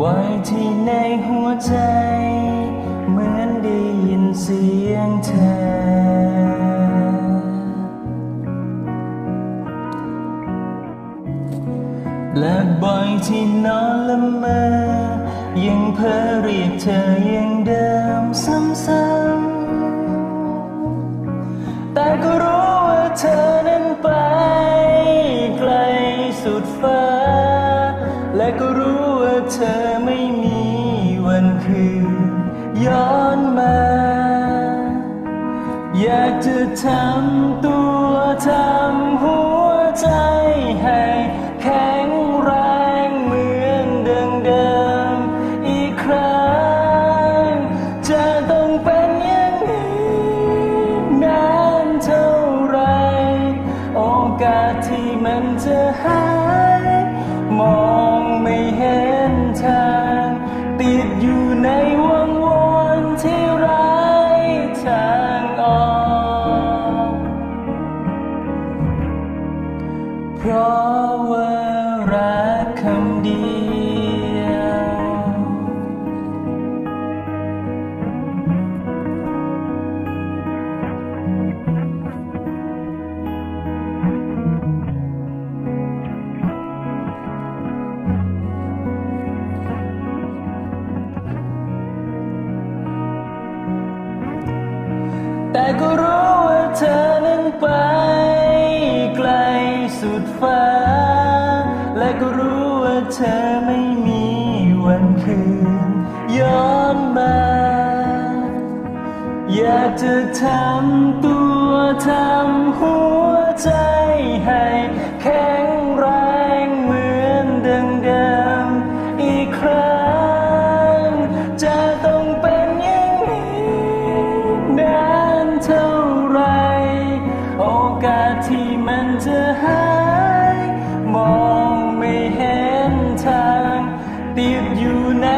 บ่อยที่ในหัวใจ เหมือนได้ยินเสียงเธอและบ่อยที่นอนละเมอยังเพ้อเรียกเธอยังเดิมซ้ำๆ แต่ก็รู้ว่าเธอนั้นไปไกลสุดฟ้า และก็รู้ เธอไม่มีวันคืนย้อนมา อยากจะทำตัวทำหัวใจให้แข็งแรงเหมือนเดิมเดิมอีกครั้ง จะต้องเป็นอย่างนี้นานเท่าไร โอกาสที่มันจะให ราะว่ารักคำเดียวแต่ก็รู้ว่าเธอนั้นไป สุดฟ้า และก็รู้ว่าเธอไม่มีวันคืน ย้อนมา อยากจะทำตัวทำหัวใจให้แข็งแรงเหมือนเดิมเดิมอีกครั้ง จะต้องเป็นอย่างนี้นานเท่าไร โอกาสที่มันจะหา ห็นท